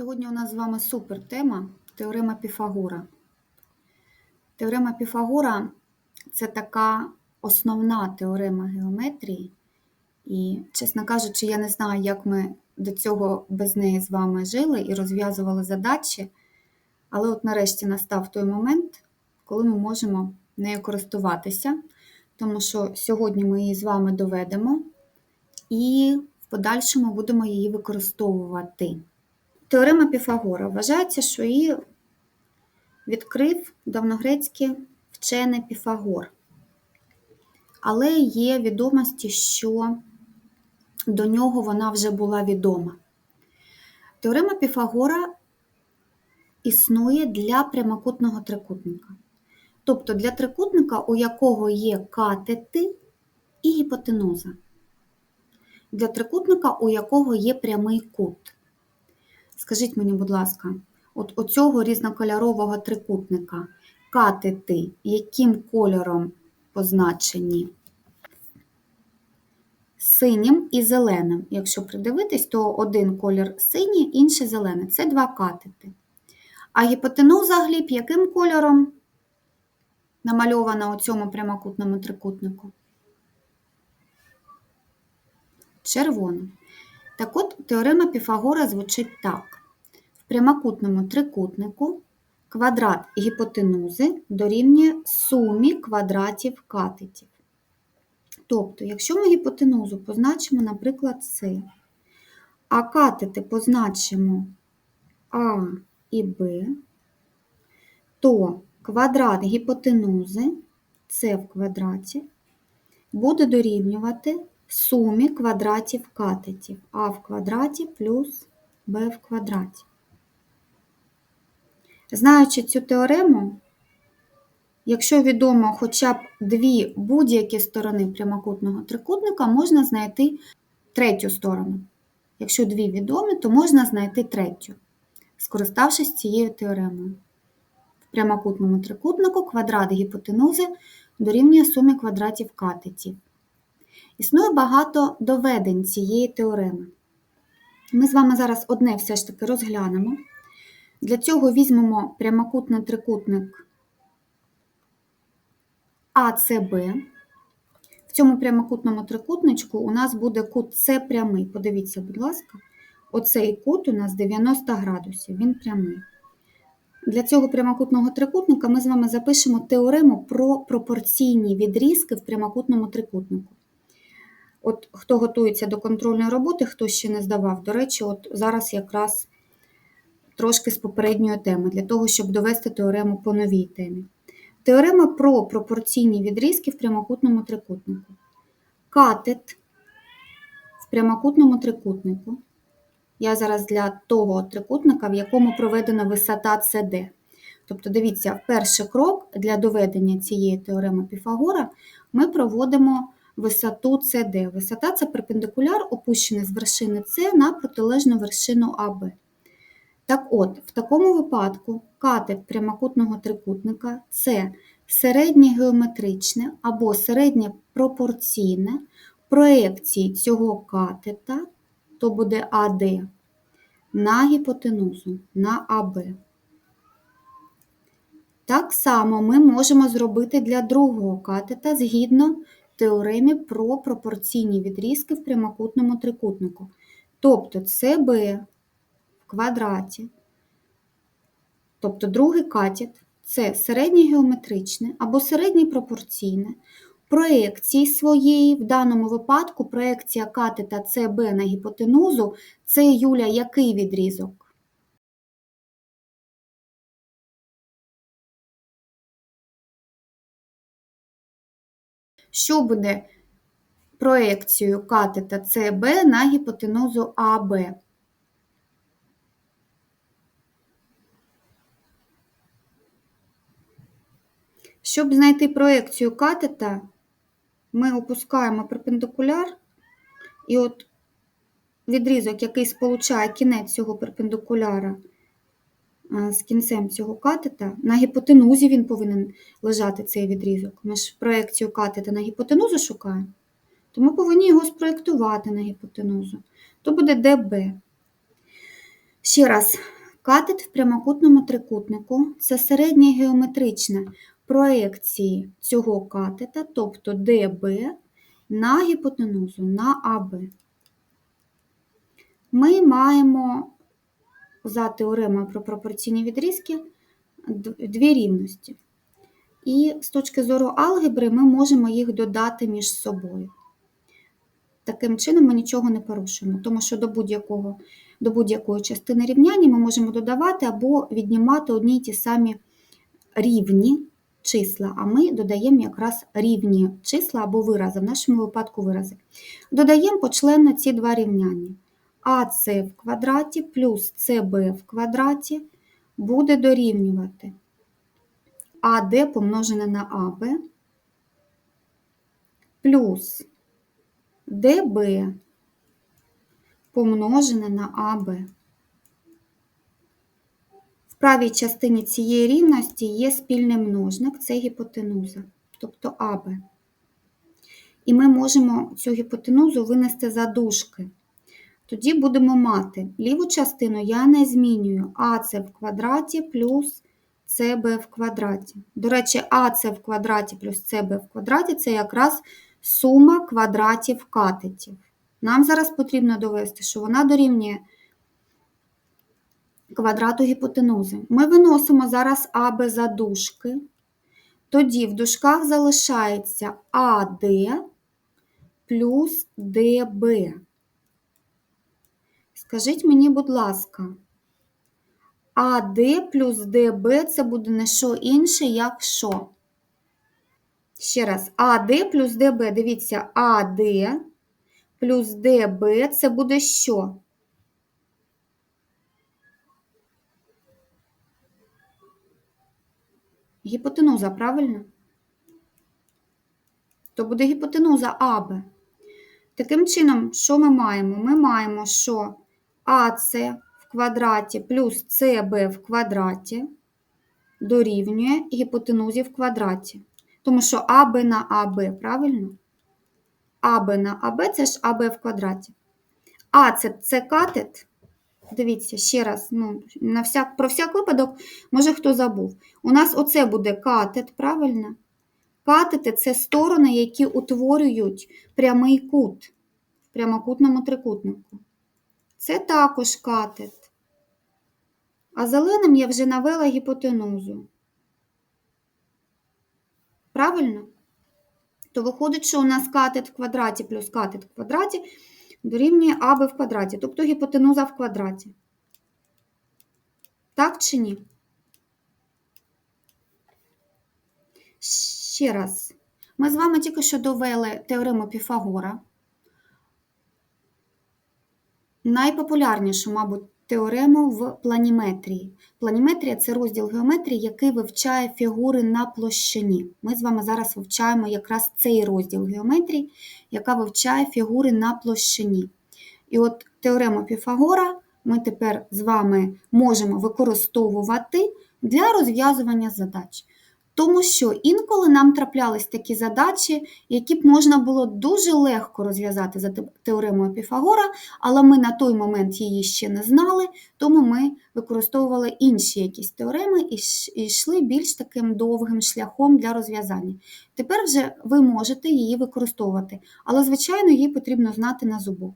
Сьогодні у нас з вами супер тема теорема Піфагора. Теорема Піфагора це така основна теорема геометрії, і, чесно кажучи, я не знаю, як ми до цього без неї з вами жили і розв'язували задачі, але от нарешті настав той момент, коли ми можемо нею користуватися, тому що сьогодні ми її з вами доведемо і в подальшому будемо її використовувати. Теорема Піфагора вважається, що її відкрив давногрецький вчений Піфагор. Але є відомості, що до нього вона вже була відома. Теорема Піфагора існує для прямокутного трикутника. Тобто для трикутника, у якого є катети і гіпотенуза. Для трикутника, у якого є прямий кут. Скажіть мені, будь ласка, от оцього різнокольорового трикутника катети яким кольором позначені? Синім і зеленим. Якщо придивитись, то один колір синій, інший зелений. Це два катети. А гіпотенуза гліб яким кольором намальована у цьому прямокутному трикутнику? Червоним. Так от, теорема Піфагора звучить так. Прямокутному трикутнику квадрат гіпотенузи дорівнює сумі квадратів катетів. Тобто, якщо ми гіпотенузу позначимо, наприклад, С, а катети позначимо А і Б, то квадрат гіпотенузи С в квадраті буде дорівнювати сумі квадратів катетів а в квадраті плюс b в квадраті. Знаючи цю теорему, якщо відомо хоча б дві будь-які сторони прямокутного трикутника, можна знайти третю сторону. Якщо дві відомі, то можна знайти третю, скориставшись цією теоремою. В прямокутному трикутнику квадрат гіпотенузи дорівнює сумі квадратів катетів. Існує багато доведень цієї теореми. Ми з вами зараз одне все ж таки розглянемо. Для цього візьмемо прямокутний трикутник АЦБ. В цьому прямокутному трикутничку у нас буде кут С прямий. Подивіться, будь ласка, оцей кут у нас 90 градусів, він прямий. Для цього прямокутного трикутника ми з вами запишемо теорему про пропорційні відрізки в прямокутному трикутнику. От хто готується до контрольної роботи, хто ще не здавав, до речі, от зараз якраз трошки з попередньої теми, для того, щоб довести теорему по новій темі. Теорема про пропорційні відрізки в прямокутному трикутнику. Катет в прямокутному трикутнику. Я зараз для того трикутника, в якому проведена висота CD. Тобто, дивіться, перший крок для доведення цієї теореми Піфагора ми проводимо висоту CD. Висота це перпендикуляр, опущений з вершини С на протилежну вершину АБ. Так от, в такому випадку катет прямокутного трикутника це середнє геометричне або середнє пропорційне проекції цього катета, то буде АД, на гіпотенузу, на АБ. Так само ми можемо зробити для другого катета згідно теоремі про пропорційні відрізки в прямокутному трикутнику. Тобто в квадраті, тобто другий катет це середнє геометричне або середнє пропорційне. Проекції своєї, в даному випадку проекція катета CB на гіпотенузу це Юля який відрізок? що буде проекцією катета CB на гіпотенузу АБ. Щоб знайти проекцію катета, ми опускаємо перпендикуляр, і от відрізок, який сполучає кінець цього перпендикуляра з кінцем цього катета. На гіпотенузі він повинен лежати цей відрізок. Ми ж проекцію катета на гіпотенузу шукаємо, то ми повинні його спроєктувати на гіпотенузу. То буде ДБ. Ще раз, катет в прямокутному трикутнику це середня геометрична проекції цього катета, тобто ДБ, на гіпотенузу, на АБ. Ми маємо за теоремою про пропорційні відрізки дві рівності. І з точки зору алгебри ми можемо їх додати між собою. Таким чином ми нічого не порушуємо, тому що до будь-якого до будь-якої частини рівняння ми можемо додавати або віднімати одні й ті самі рівні числа, а ми додаємо якраз рівні числа або вирази, в нашому випадку вирази. Додаємо почленно ці два рівняння. АС в квадраті плюс СБ в квадраті буде дорівнювати АД помножене на АБ плюс ДБ помножене на АБ. Правій частині цієї рівності є спільний множник, це гіпотенуза, тобто АБ. І ми можемо цю гіпотенузу винести за дужки. Тоді будемо мати ліву частину я не змінюю АЦ в квадраті плюс СБ в квадраті. До речі, АЦ в квадраті плюс СБ в квадраті це якраз сума квадратів катетів. Нам зараз потрібно довести, що вона дорівнює квадрату гіпотенузи. Ми виносимо зараз АБ за дужки. Тоді в дужках залишається АД плюс ДБ. Скажіть мені, будь ласка, АД плюс ДБ це буде не що інше, як що? Ще раз, АД плюс ДБ. Дивіться, АД плюс ДБ це буде що? Гіпотенуза, правильно? То буде гіпотенуза АБ. Таким чином, що ми маємо? Ми маємо, що АС в квадраті плюс СБ в квадраті дорівнює гіпотенузі в квадраті. Тому що АБ на АБ, правильно? АБ на АБ це ж АБ в квадраті. А це, це катет. Дивіться, ще раз, ну, на всяк, про всяк випадок, може хто забув. У нас оце буде катет, правильно? Катети це сторони, які утворюють прямий кут в прямокутному трикутнику. Це також катет. А зеленим я вже навела гіпотенузу. Правильно? То виходить, що у нас катет в квадраті плюс катет в квадраті дорівнює АБ в квадраті, тобто гіпотенуза в квадраті. Так чи ні? Ще раз. Ми з вами тільки що довели теорему Піфагора. Найпопулярнішу, мабуть, теорему в планіметрії. Планіметрія це розділ геометрії, який вивчає фігури на площині. Ми з вами зараз вивчаємо якраз цей розділ геометрії, яка вивчає фігури на площині. І от теорему Піфагора ми тепер з вами можемо використовувати для розв'язування задач. Тому що інколи нам траплялись такі задачі, які б можна було дуже легко розв'язати за теоремою Піфагора, але ми на той момент її ще не знали, тому ми використовували інші якісь теореми і йшли більш таким довгим шляхом для розв'язання. Тепер вже ви можете її використовувати, але, звичайно, її потрібно знати на зубок.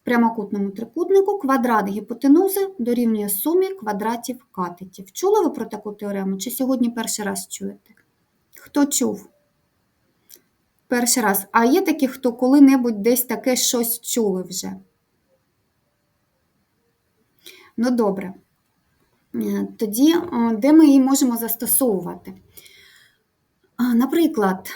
В прямокутному трикутнику квадрат гіпотенузи дорівнює сумі квадратів катетів. Чули ви про таку теорему? Чи сьогодні перший раз чуєте? Хто чув? Перший раз. А є такі, хто коли-небудь десь таке щось чули вже? Ну, добре. Е, Тоді, де ми її можемо застосовувати? Наприклад,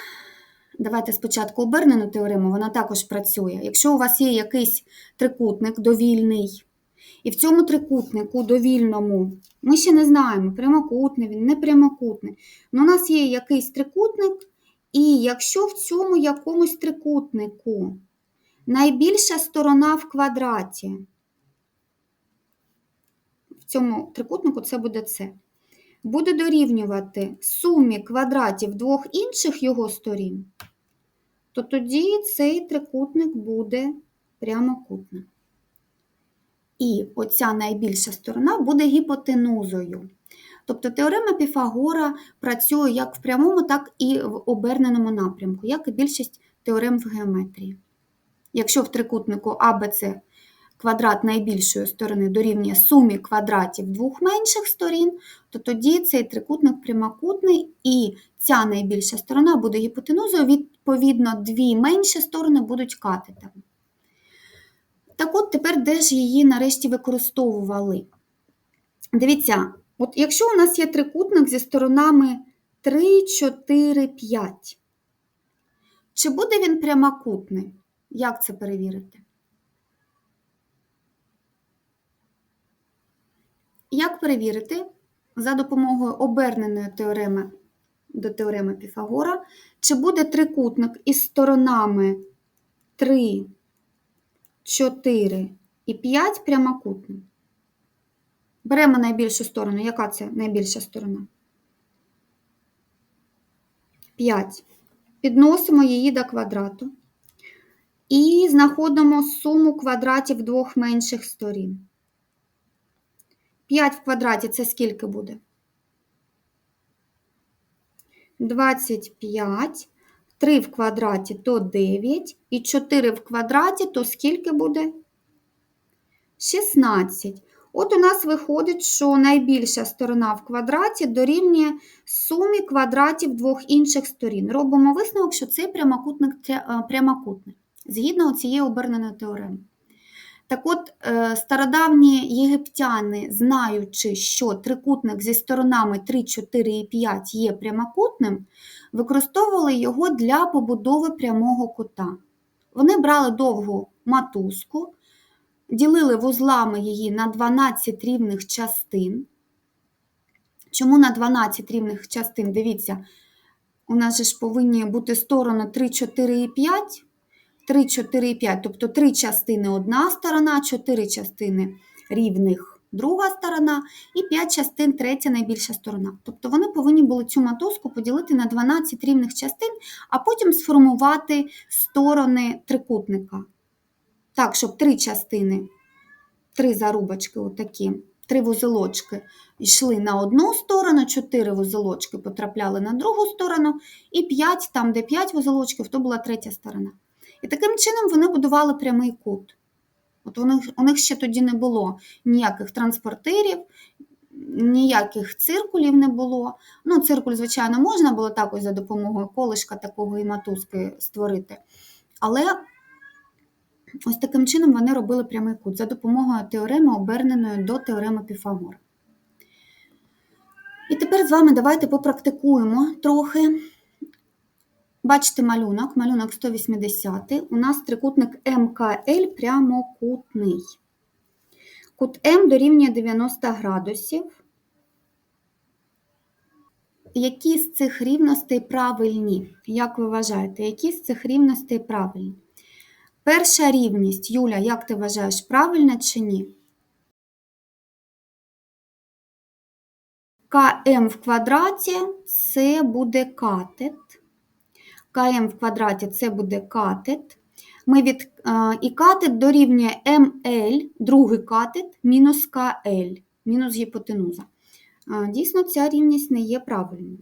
давайте спочатку обернену теорему, вона також працює. Якщо у вас є якийсь трикутник довільний, і в цьому трикутнику довільному ми ще не знаємо, прямокутний він, не прямокутний. Ну, у нас є якийсь трикутник, і якщо в цьому якомусь трикутнику найбільша сторона в квадраті, в цьому трикутнику це буде С, буде дорівнювати сумі квадратів двох інших його сторін, то тоді цей трикутник буде прямокутним. і оця найбільша сторона буде гіпотенузою. Тобто теорема Піфагора працює як в прямому, так і в оберненому напрямку, як і більшість теорем в геометрії. Якщо в трикутнику АБЦ квадрат найбільшої сторони дорівнює сумі квадратів двох менших сторін, то тоді цей трикутник прямокутний і ця найбільша сторона буде гіпотенузою, відповідно, дві менші сторони будуть катетами. Так от тепер де ж її нарешті використовували? Дивіться, от якщо у нас є трикутник зі сторонами 3, 4, 5, чи буде він прямокутний? Як це перевірити? Як перевірити за допомогою оберненої теореми до теореми Піфагора, чи буде трикутник із сторонами 3, 4 і 5 прямокутним? Беремо найбільшу сторону. Яка це найбільша сторона? 5. Підносимо її до квадрату і знаходимо суму квадратів двох менших сторін. 5 в квадраті це скільки буде? 25. 3 в квадраті то 9. І 4 в квадраті то скільки буде? 16. От у нас виходить, що найбільша сторона в квадраті дорівнює сумі квадратів двох інших сторін. Робимо висновок, що цей прямокутник прямокутний, згідно цієї оберненої теореми. Так от, е, стародавні єгиптяни, знаючи, що трикутник зі сторонами 3, 4 і 5 є прямокутним, використовували його для побудови прямого кута. Вони брали довгу матузку, ділили вузлами її на 12 рівних частин. Чому на 12 рівних частин? Дивіться, у нас же ж повинні бути сторони 3, 4 і 5. 3, 4 і 5, тобто 3 частини одна сторона, 4 частини рівних друга сторона, і 5 частин третя найбільша сторона. Тобто вони повинні були цю мотузку поділити на 12 рівних частин, а потім сформувати сторони трикутника. Так, щоб три частини, три зарубочки, отакі, три вузелочки йшли на одну сторону, 4 вузелочки потрапляли на другу сторону, і 5, там, де 5 вузелочків, то була третя сторона. І таким чином вони будували прямий кут. От у них, у них ще тоді не було ніяких транспортирів, ніяких циркулів не було. Ну, циркуль, звичайно, можна було так ось за допомогою колишка такого і матузки створити. Але ось таким чином вони робили прямий кут за допомогою теореми, оберненої до теореми Піфагора. І тепер з вами давайте попрактикуємо трохи. Бачите малюнок, малюнок 180. У нас трикутник МКЛ прямокутний. Кут М дорівнює 90 градусів. Які з цих рівностей правильні? Як ви вважаєте, які з цих рівностей правильні? Перша рівність, Юля, як ти вважаєш, правильна чи ні? КМ в квадраті це буде катет. КМ в квадраті це буде катет. Ми від, І катет дорівнює МЛ, другий катет, мінус КЛ, мінус гіпотенуза. Дійсно, ця рівність не є правильною.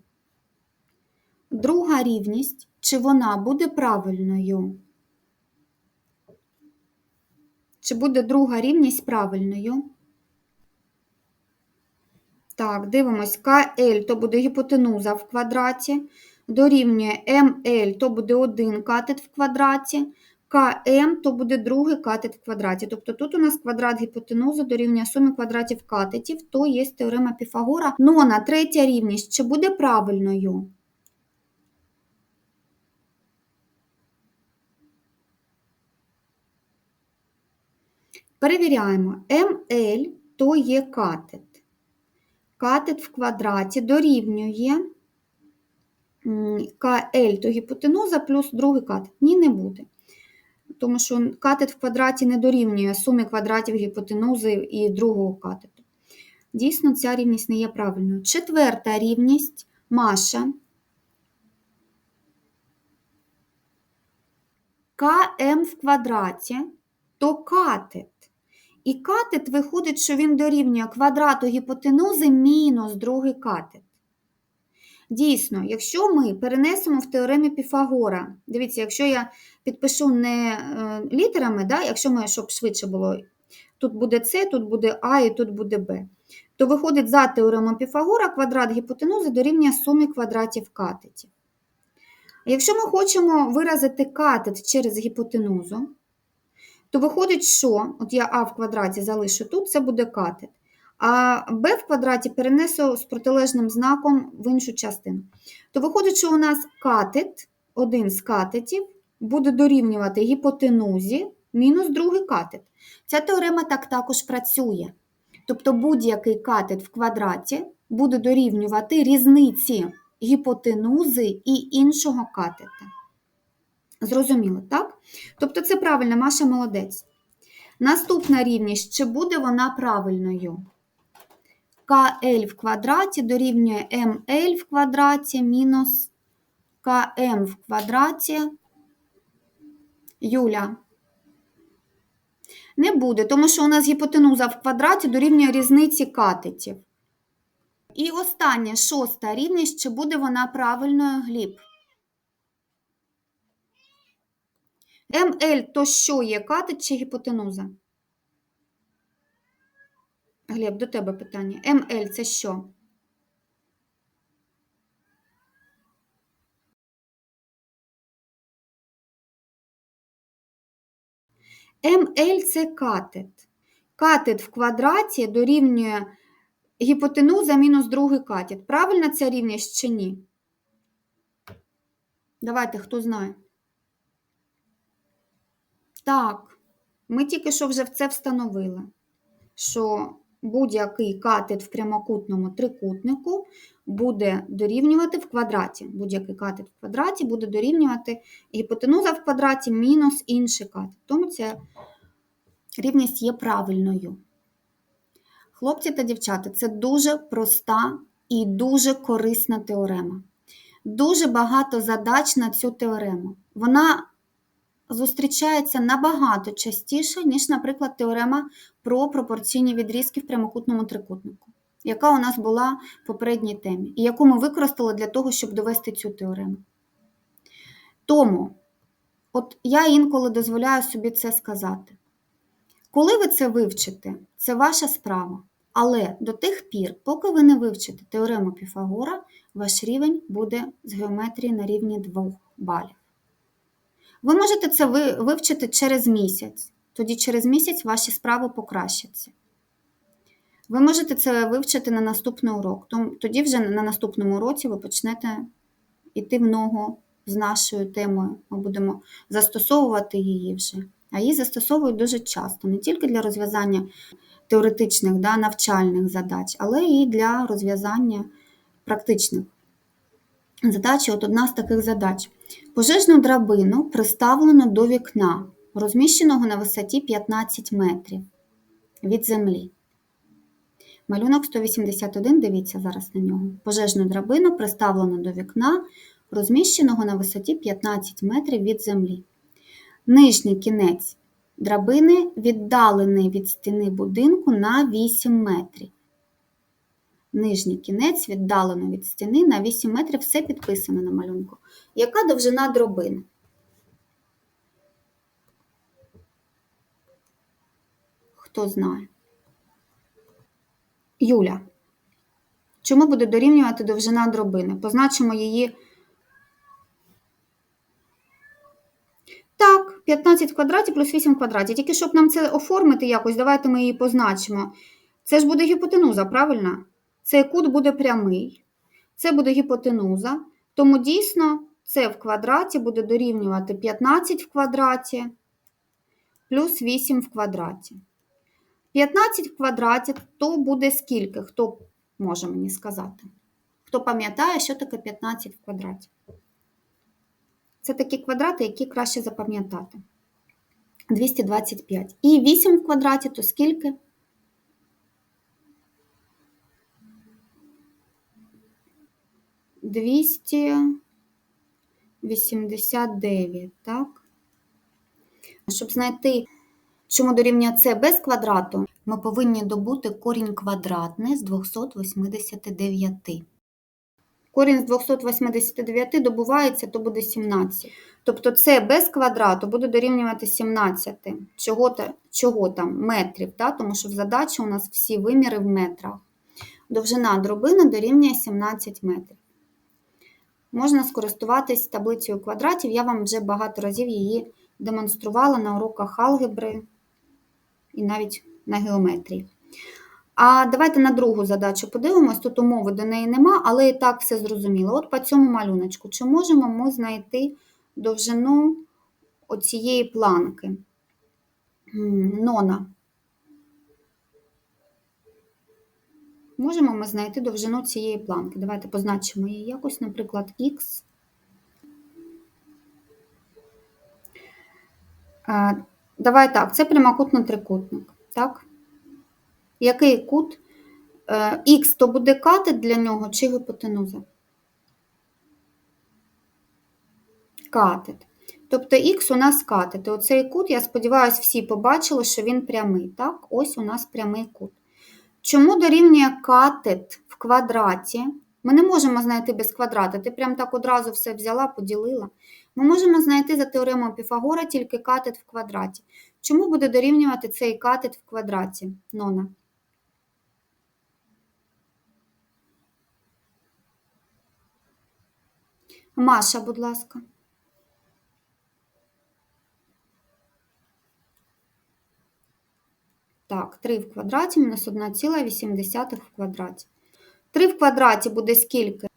Друга рівність, чи вона буде правильною? Чи буде друга рівність правильною? Так, дивимось, КЛ то буде гіпотенуза в квадраті дорівнює МЛ, то буде один катет в квадраті, КМ то буде другий катет в квадраті. Тобто тут у нас квадрат гіпотенузи дорівнює сумі квадратів катетів, то є теорема Піфагора. Нона, третя рівність, чи буде правильною? Перевіряємо, МЛ то є катет. Катет в квадраті дорівнює КЛ то гіпотенуза плюс другий катет. Ні, не буде. Тому що катет в квадраті не дорівнює сумі квадратів гіпотенузи і другого катету. Дійсно, ця рівність не є правильною. Четверта рівність Маша. КМ в квадраті то катет. І катет виходить, що він дорівнює квадрату гіпотенузи мінус другий катет. Дійсно, якщо ми перенесемо в теоремі Піфагора, дивіться, якщо я підпишу не е, літерами, да, якщо ми, щоб швидше було, тут буде С, тут буде А і тут буде Б, то виходить за теоремою Піфагора квадрат гіпотенузи дорівнює сумі квадратів катетів. Якщо ми хочемо виразити катет через гіпотенузу, то виходить, що от я А в квадраті залишу тут, це буде катет. А b в квадраті перенесу з протилежним знаком в іншу частину. То виходить, що у нас катет, один з катетів, буде дорівнювати гіпотенузі мінус другий катет. Ця теорема так також працює. Тобто будь-який катет в квадраті буде дорівнювати різниці гіпотенузи і іншого катета. Зрозуміло, так? Тобто це правильно, Маша молодець. Наступна рівність, чи буде вона правильною? КЛ в квадраті дорівнює МЛ в квадраті мінус КМ в квадраті. Юля. Не буде, тому що у нас гіпотенуза в квадраті дорівнює різниці катетів. І остання шоста рівність, чи буде вона правильною гліб? МЛ то що є катет чи гіпотенуза? Глеб, до тебе питання. МЛ це що? МЛ це катет. Катет в квадраті дорівнює гіпотенуза мінус другий катет. Правильна ця рівність чи ні? Давайте, хто знає. Так, ми тільки що вже це встановили, що будь-який катет в прямокутному трикутнику буде дорівнювати в квадраті. Будь-який катет в квадраті буде дорівнювати гіпотенуза в квадраті мінус інший катет. Тому ця рівність є правильною. Хлопці та дівчата, це дуже проста і дуже корисна теорема. Дуже багато задач на цю теорему. Вона зустрічається набагато частіше, ніж, наприклад, теорема про пропорційні відрізки в прямокутному трикутнику, яка у нас була в попередній темі, і яку ми використали для того, щоб довести цю теорему. Тому, от я інколи дозволяю собі це сказати. Коли ви це вивчите, це ваша справа. Але до тих пір, поки ви не вивчите теорему Піфагора, ваш рівень буде з геометрії на рівні 2 балів. Ви можете це вивчити через місяць, тоді через місяць ваші справи покращаться. Ви можете це вивчити на наступний урок, тоді вже на наступному уроці ви почнете йти в ногу з нашою темою. Ми будемо застосовувати її вже. А її застосовують дуже часто, не тільки для розв'язання теоретичних да, навчальних задач, але і для розв'язання практичних задач. От одна з таких задач. Пожежну драбину приставлено до вікна, розміщеного на висоті 15 метрів від землі. Малюнок 181, дивіться зараз на нього. Пожежну драбину приставлено до вікна, розміщеного на висоті 15 метрів від землі. Нижній кінець драбини віддалений від стіни будинку на 8 метрів. Нижній кінець віддалено від стіни на 8 метрів, все підписано на малюнку. Яка довжина дробини? Хто знає? Юля. Чому буде дорівнювати довжина дробини? Позначимо її. Так, 15 квадратів плюс 8 квадратів. Тільки щоб нам це оформити якось, давайте ми її позначимо. Це ж буде гіпотенуза, правильно? Цей кут буде прямий. Це буде гіпотенуза. Тому дійсно це в квадраті буде дорівнювати 15 в квадраті плюс 8 в квадраті. 15 в квадраті то буде скільки? Хто може мені сказати? Хто пам'ятає, що таке 15 в квадраті? Це такі квадрати, які краще запам'ятати. 225. І 8 в квадраті то скільки? Двісті вісімдесят дев'ять, так? Щоб знайти Чому дорівнює це без квадрату? Ми повинні добути корінь квадратний з 289. Корінь з 289 добувається, то буде 17. Тобто це без квадрату буде дорівнювати 17. Чого, та, чого там? Метрів, да? тому що в задачі у нас всі виміри в метрах. Довжина дробини дорівнює 17 метрів. Можна скористуватись таблицею квадратів. Я вам вже багато разів її демонструвала на уроках алгебри і навіть на геометрії. А давайте на другу задачу подивимось. Тут умови до неї нема, але і так все зрозуміло. От по цьому малюночку, чи можемо ми знайти довжину оцієї планки? Нона. Можемо ми знайти довжину цієї планки. Давайте позначимо її якось, наприклад, х. Давай так, це прямокутний трикутник. Так? Який кут? Х то буде катет для нього чи гіпотенуза? Катет. Тобто х у нас катет. І оцей кут, я сподіваюся, всі побачили, що він прямий. Так, ось у нас прямий кут. Чому дорівнює катет в квадраті? Ми не можемо знайти без квадрата. Ти прям так одразу все взяла, поділила. Ми можемо знайти за теоремою Піфагора тільки катет в квадраті. Чому буде дорівнювати цей катет в квадраті? Нона. Маша, будь ласка. Так, 3 в квадраті мінус 1,8 в квадраті. 3 в квадраті буде скільки?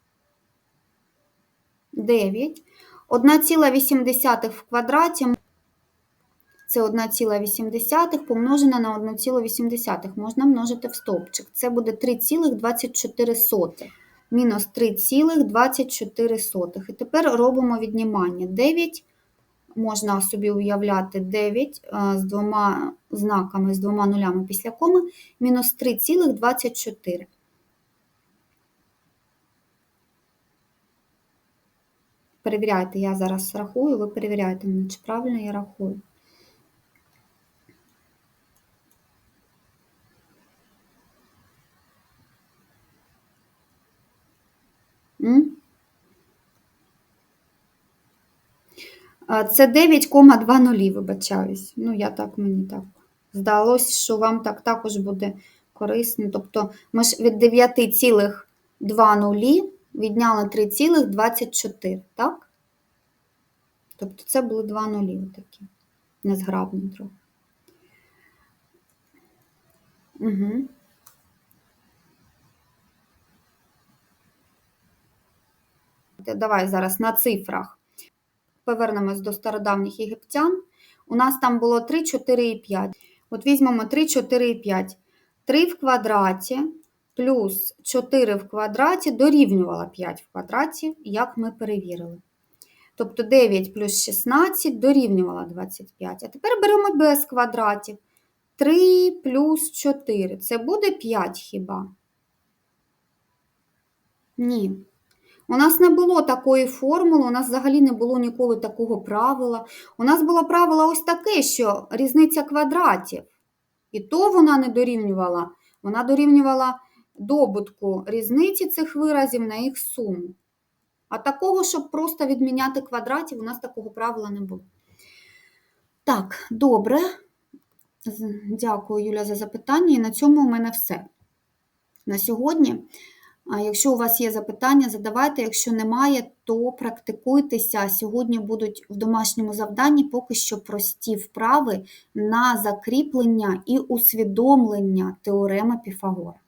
9. 1,8 в квадраті це 1,8 помножена на 1,8. Можна множити в стовпчик. Це буде 3,24. Мінус 3,24. І тепер робимо віднімання. 9 можна собі уявляти 9 з двома знаками, з двома нулями після коми, мінус 3,24. Перевіряйте, я зараз рахую, ви перевіряєте мене, чи правильно я рахую. М? Це 9,2 вибачаюсь. Ну, я так мені так здалося, що вам так також буде корисно. Тобто ми ж від 9,2 відняли 3,24, так? Тобто це були два нулі такі. Незграбні трохи. Угу. Давай зараз на цифрах повернемось до стародавніх єгиптян. У нас там було 3, 4 і 5. От візьмемо 3, 4 і 5. 3 в квадраті плюс 4 в квадраті дорівнювала 5 в квадраті, як ми перевірили. Тобто 9 плюс 16 дорівнювала 25. А тепер беремо без квадратів. 3 плюс 4. Це буде 5 хіба? Ні. У нас не було такої формули, у нас взагалі не було ніколи такого правила. У нас було правило ось таке, що різниця квадратів. І то вона не дорівнювала. Вона дорівнювала добутку різниці цих виразів на їх суму. А такого, щоб просто відміняти квадратів, у нас такого правила не було. Так, добре. Дякую, Юля, за запитання. І на цьому у мене все. На сьогодні. Якщо у вас є запитання, задавайте. Якщо немає, то практикуйтеся. Сьогодні будуть в домашньому завданні поки що прості вправи на закріплення і усвідомлення теореми Піфагора.